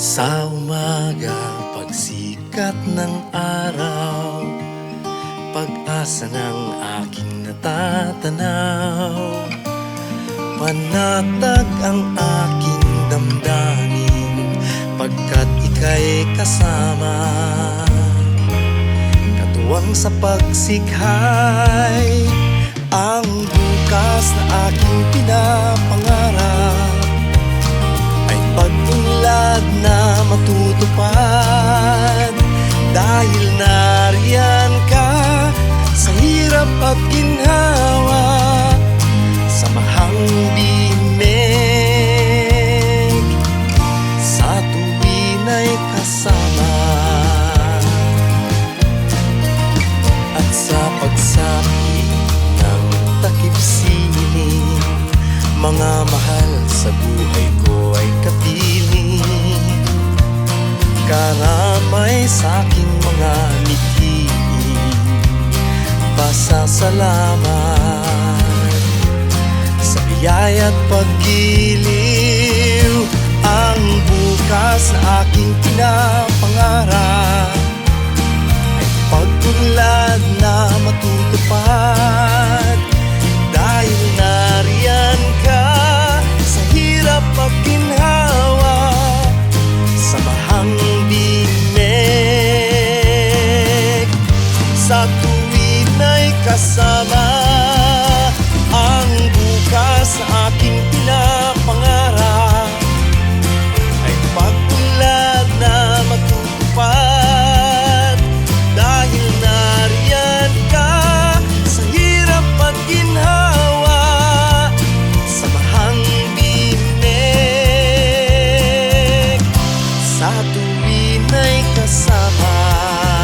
Sa umaga, pagsikat ng araw Pag-asa ng aking natatanaw. Panatag ang aking damdamin Pagkat ika'y kasama. Katuwang sa pagsikhay Ang bukas na aking pinapangarap sa pagsapi ng takip sining Mga mahal sa buhay ko ay kapiling Karamay sa aking mga mithiin Pasasalamat Sa biyaya't paggiliw Ang bukas aking pinapangarap ang dinig Sa tuwin ay kasama sa tuwin ay kasama.